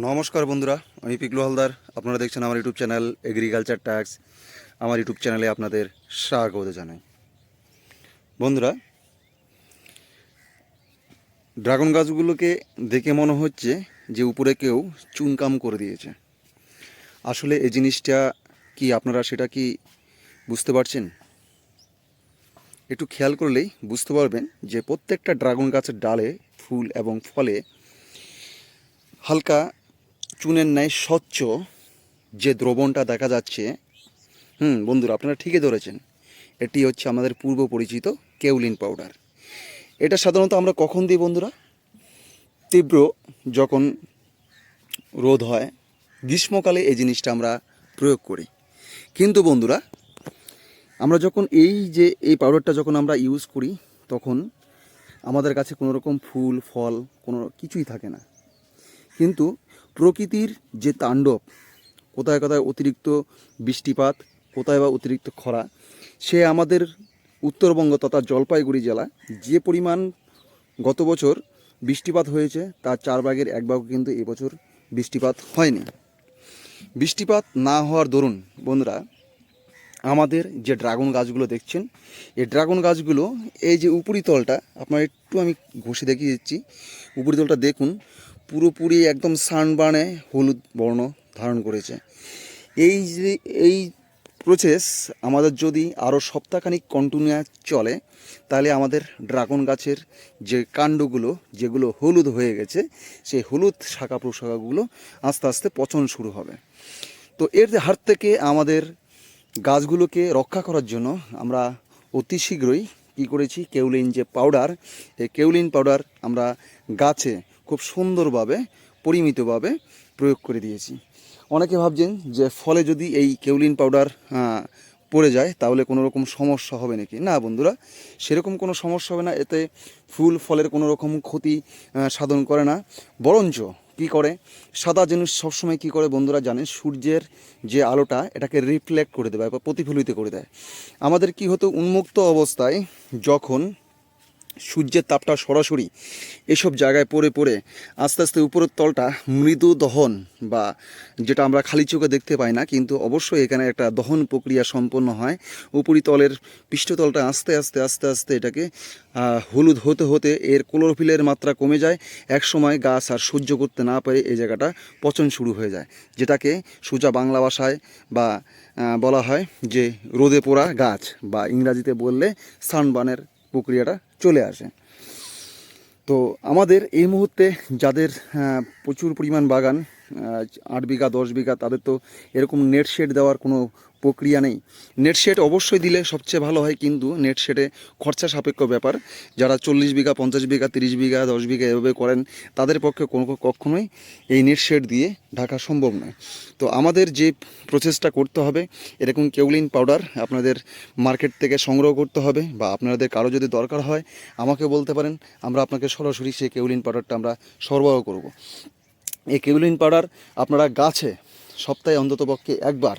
নমস্কার বন্ধুরা, আমি পিকলু হালদার। আপনারা দেখছেন আমার ইউটিউব চ্যানেল এগ্রিকালচার ট্যাক্স। আমার ইউটিউব চ্যানেলে আপনাদের স্বাগত জানাই। বন্ধুরা, ড্রাগন গাছগুলোকে দেখে মনে হচ্ছে যে উপরে কেউ চুনকাম করে দিয়েছে। আসলে এই জিনিসটা কি আপনারা সেটা কি বুঝতে পারছেন? একটু খেয়াল করলেই বুঝতে পারবেন যে প্রত্যেকটা ড্রাগন গাছের ডালে ফুল এবং ফলে হালকা চুনের ন্যায় স্বচ্ছ যে দ্রবণটা দেখা যাচ্ছে, হুম, বন্ধুরা, আপনারা ঠিকই ধরেছেন। এটি হচ্ছে আমাদের পূর্ব পরিচিত কেউলিন পাউডার। এটা সাধারণত আমরা কখন দিই, বন্ধুরা? তীব্র যখন রোদ হয়, গ্রীষ্মকালে এই জিনিসটা আমরা প্রয়োগ করি। কিন্তু বন্ধুরা, আমরা যখন এই যে, এই পাউডারটা যখন আমরা ইউজ করি, তখন আমাদের কাছে কোনো রকম ফুল, ফল, কোনো কিছুই থাকে না। কিন্তু প্রকৃতির যে তাণ্ডব, কোথায় কোথায় অতিরিক্ত বৃষ্টিপাত, কোথায় বা অতিরিক্ত খরা, সে আমাদের উত্তরবঙ্গ তথা জলপাইগুড়ি জেলা যে পরিমাণ গত বছর বৃষ্টিপাত হয়েছে, তার চার ভাগের এক ভাগ কিন্তু এবছর বৃষ্টিপাত হয়নি। বৃষ্টিপাত না হওয়ার দরুন বন্ধুরা, আমাদের যে ড্রাগন গাছগুলো দেখছেন, এই ড্রাগন গাছগুলো, এই যে উপরিতলটা, আপনার একটু আমি ঘষে দেখিয়ে দিচ্ছি, উপরিতলটা দেখুন পুরোপুরি একদম সানবার্নে হলুদ বর্ণ ধারণ করেছে। এই যে, এই প্রসেস আমাদের যদি আরও সপ্তাহখানিক কন্টিনিউ চলে, তাহলে আমাদের ড্রাগন গাছের যে কাণ্ডগুলো, যেগুলো হলুদ হয়ে গেছে, সেই হলুদ শাখা প্রশাখাগুলো আস্তে আস্তে পচন শুরু হবে। তো এর হাত থেকে আমাদের গাছগুলোকে রক্ষা করার জন্য আমরা অতি শীঘ্রই কী করেছি, কেউলিন যে পাউডার এই কেউলিন পাউডার আমরা গাছে খুব সুন্দরভাবে, পরিমিতভাবে প্রয়োগ করে দিয়েছি। অনেকে ভাবছেন যে ফলে যদি এই কেউলিন পাউডার পড়ে যায়, তাহলে কোনো রকম সমস্যা হবে নাকি? না বন্ধুরা, সেরকম কোনো সমস্যা হবে না। এতে ফুল ফলের কোনো রকম ক্ষতি সাধন করে না। বরঞ্চ কি করে? সাদা জিনিস সবসময় কি করে বন্ধুরা জানেন? সূর্যের যে আলোটা, এটাকে রিফ্লেক্ট করে দেয় বা প্রতিফলিত করে দেয়। আমাদের কি হতো? উন্মুক্ত অবস্থায় যখন সূর্যের তাপটা সরাসরি এসব জায়গায় পড়ে পড়ে আস্তে আস্তে উপরের তলটা মৃদু দহন বা যেটা আমরা খালি চোখে দেখতে পাই না, কিন্তু অবশ্যই এখানে একটা দহন প্রক্রিয়া সম্পন্ন হয়। উপরিতলের পৃষ্ঠতলটা আস্তে আস্তে আস্তে আস্তে এটাকে হলুদ হতে হতে এর ক্লোরোফিলের মাত্রা কমে যায়। এক সময় গাছ আর সহ্য করতে না পারে এই জায়গাটা পচন শুরু হয়ে যায়, যেটাকে সোজা বাংলা ভাষায় বা বলা হয় যে রোদে পোড়া গাছ বা ইংরাজিতে বললে সানবানের প্রক্রিয়াটা চলে আসে। তো আমাদের এই মুহূর্তে যাদের প্রচুর পরিমাণ বাগান আট বিঘা, দশ বিঘা, তাদের তো এরকম নেট শেড দেওয়ার কোনো প্রক্রিয়া নেই। নেট শেড অবশ্যই দিলে সবচেয়ে ভালো হয় কিন্তু নেট শেডে খরচা সাপেক্ষ ব্যাপার। যারা চল্লিশ বিঘা, পঞ্চাশ বিঘা, তিরিশ বিঘা, দশ বিঘা এভাবে করেন, তাদের পক্ষে কোনো কখনোই এই নেট শেড দিয়ে ঢাকা সম্ভব নয়। তো আমাদের যে প্রসেসটা করতে হবে, এরকম কেউলিন পাউডার আপনাদের মার্কেট থেকে সংগ্রহ করতে হবে বা আপনাদের কারও যদি দরকার হয়, আমাকে বলতে পারেন, আমরা আপনাকে সরাসরি সেই কেউলিন পাউডারটা আমরা সরবরাহ করব। এই কেউলিন পাউডার আপনারা গাছে সপ্তাহে অন্ততপক্ষে একবার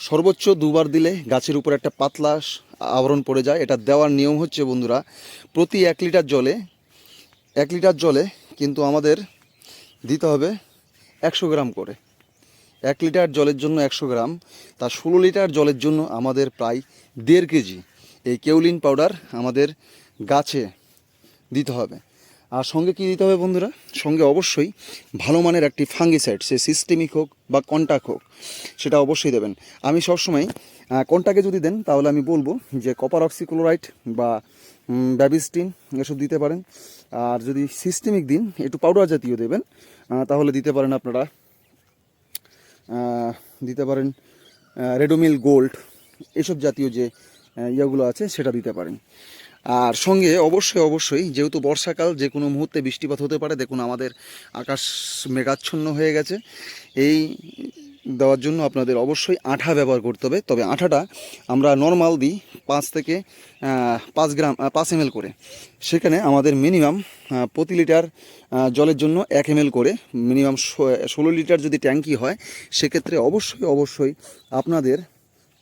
সর্বোচ্চ দুবার দিলে গাছের উপর একটা পাতলা আবরণ পড়ে যায়। এটা দেওয়ার নিয়ম হচ্ছে বন্ধুরা, প্রতি এক লিটার জলে, এক লিটার জলে কিন্তু আমাদের দিতে হবে একশো গ্রাম করে। এক লিটার জলের জন্য একশো গ্রাম, তা ষোলো লিটার জলের জন্য আমাদের প্রায় দেড় কেজি এই কেউলিন পাউডার আমাদের গাছে দিতে হবে। আর সঙ্গে কি দিতে হবে বন্ধুরা? সঙ্গে অবশ্যই ভালো মানের একটি ফাঙ্গিসাইড সে সিস্টেমিক হোক বা কন্টাক হোক, সেটা অবশ্যই দেবেন। আমি সবসময় কন্টাকে যদি দেন, তাহলে আমি বলব যে কপার অক্সিক্লোরাইড বা ব্যাবিস্টিন এসব দিতে পারেন। আর যদি সিস্টেমিক দিন, একটু পাউডার জাতীয় দেবেন তাহলে দিতে পারেন আপনারা দিতে পারেন রেডোমিল গোল্ড এসব জাতীয় যে ইয়েগুলো আছে, সেটা দিতে পারেন। আর সঙ্গে অবশ্যই অবশ্যই, যেহেতু বর্ষাকাল, যে কোনো মুহূর্তে বৃষ্টিপাত হতে পারে। দেখুন, আমাদের আকাশ মেঘাচ্ছন্ন হয়ে গেছে। এই দেওয়ার জন্য আপনাদের অবশ্যই আঠা ব্যবহার করতে হবে। তবে আঠাটা আমরা নর্মাল দিই পাঁচ থেকে পাঁচ গ্রাম পাঁচ এম করে। সেখানে আমাদের মিনিমাম প্রতি লিটার জলের জন্য এক এম করে। মিনিমাম ষোলো লিটার যদি ট্যাঙ্কি হয়, সেক্ষেত্রে অবশ্যই অবশ্যই আপনাদের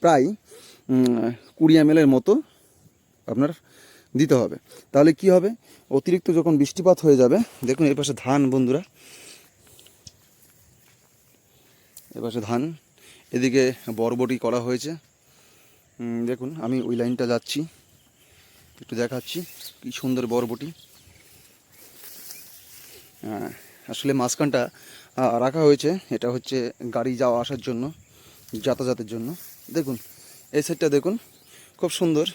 প্রায় কুড়ি এম মতো আপনার দিতে হবে। তাহলে কি হবে? অতিরিক্ত যখন বৃষ্টিপাত হয়ে যাবে দেখুন এই পাশে ধান বন্ধুরা। এপাশে ধান এদিকে বরবটি করা হয়েছে। দেখুন আমি ওই লাইনটা যাচ্ছি। একটু দেখাচ্ছি কি সুন্দর বরবটি। আহ, আসলে মাঝখানটা রাখা হয়েছে। এটা হচ্ছে গাড়ি যাওয়া আসার জন্য যাতায়াতের জন্য। দেখুন এই সাইডটা দেখুন খুব সুন্দর।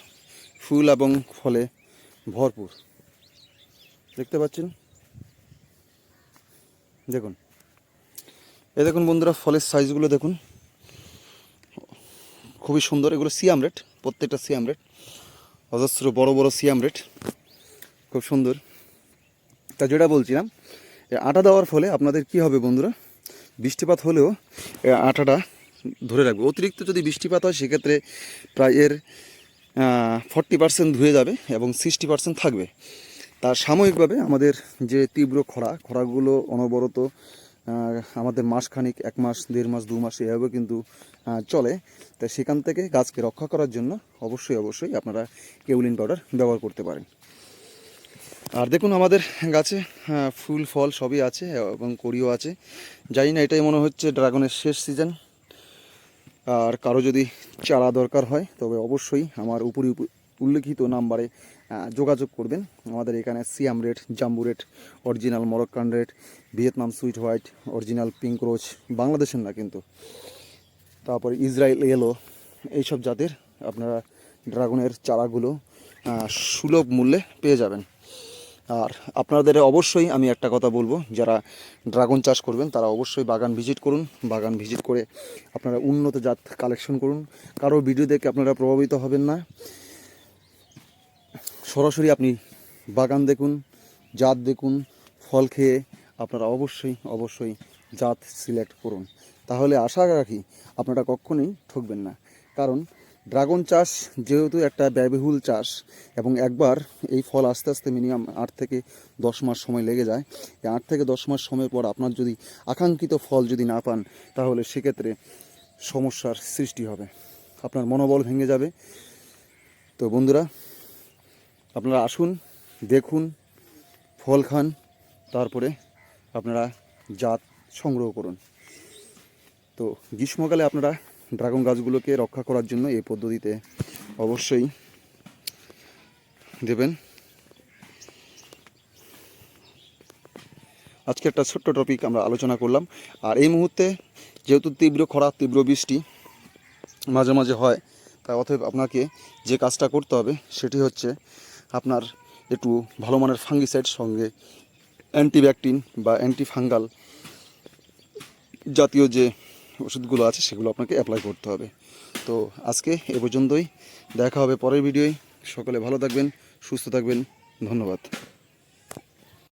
ফুল এবং ফলে ভরপুর। দেখতে পাচ্ছেন? দেখুন। এ দেখুন বন্ধুরা, ফলের সাইজগুলো দেখুন। খুবই সুন্দর। এগুলো সিয়াম রেট, প্রত্যেকটা সিয়াম রেট। অজস্র বড় বড় সিয়াম রেট। খুব সুন্দর। তা যেটা বলছিলাম আটা দেওয়ার ফলে আপনাদের কি হবে বন্ধুরা? বৃষ্টিপাত হলেও আটাটা ধরে রাখবে। অতিরিক্ত যদি বৃষ্টিপাত হয়, সেক্ষেত্রে প্রায় এর ফর্টি পার্সেন্ট ধুয়ে যাবে এবং সিক্সটি পার্সেন্ট থাকবে। তার সাময়িকভাবে আমাদের যে তীব্র খরা, খরাগুলো অনবরত আমাদের মাসখানিক, এক মাস, দেড় মাস, দু মাস এভাবে কিন্তু চলে। তাই সেখান থেকে গাছকে রক্ষা করার জন্য অবশ্যই অবশ্যই আপনারা কেউলিন পাউডার ব্যবহার করতে পারেন। আর দেখুন আমাদের গাছে ফুল, ফল সবই আছে এবং কড়িও আছে। জানি না, এটাই মনে হচ্ছে ড্রাগনের শেষ সিজন আর কারও যদি চারা দরকার হয়, তবে অবশ্যই আমার উপরে উপ- উল্লেখিত নাম্বারে যোগাযোগ করবেন। আমাদের এখানে Siam red, jumbo red, original Moroccan red, Vietnam sweet white, original pink rose, বাংলাদেশের না কিন্তু। তারপরে ইসরায়েল এলো, এইসব জাতের আপনারা ড্রাগনের চারাগুলো সুলভ মূল্যে পেয়ে যাবেন। আর আপনাদের অবশ্যই আমি একটা কথা বলব, যারা ড্রাগন চাষ করবেন, তারা অবশ্যই বাগান ভিজিট করুন, বাগান ভিজিট করে আপনারা উন্নত জাত কালেকশন করুন। কারও ভিডিও দেখে আপনারা প্রভাবিত হবেন না। সরাসরি আপনি বাগান দেখুন, জাত দেখুন, ফল খেয়ে আপনারা অবশ্যই অবশ্যই জাত সিলেক্ট করুন। তাহলে আশা রাখি আপনারা কখনোই ঠকবেন না। কারণ ড্রাগন চাষ যেহেতু একটা ব্যয়বহুল চাষ এবং একবার এই ফল আস্তে আস্তে মিনিমাম আট থেকে দশ মাস সময় লেগে যায়, এই আট থেকে দশ মাস সময় পর আপনার যদি আকাঙ্ক্ষিত ফল যদি না পান, তাহলে সেক্ষেত্রে সমস্যার সৃষ্টি হবে। আপনার মনোবল ভেঙে যাবে। তো বন্ধুরা, আপনারা আসুন, দেখুন, ফল খান, তারপরে আপনারা জাত সংগ্রহ করুন। তো গ্রীষ্মকালে আপনারা ড্রাগন গাছগুলোকে রক্ষা করার জন্য এই পদ্ধতিতে অবশ্যই দেবেন। আজকে একটা ছোট্ট টপিক আমরা আলোচনা করলাম। আর এই মুহূর্তে যেহেতু তীব্র খরা, তীব্র বৃষ্টি মাঝে মাঝে হয়, তাই অতএব আপনাকে যে কাজটা করতে হবে সেটি হচ্ছে আপনার একটু ভালো মানের ফাঙ্গিসাইড সঙ্গে অ্যান্টিব্যাকটিন বা অ্যান্টি ফাঙ্গাল জাতীয় যে ওষুধগুলো আছে, সেগুলো আপনাকে অ্যাপ্লাই করতে হবে। তো আজকে এ পর্যন্তই। দেখা হবে পরের ভিডিওয় সকলে ভালো থাকবেন, সুস্থ থাকবেন। ধন্যবাদ।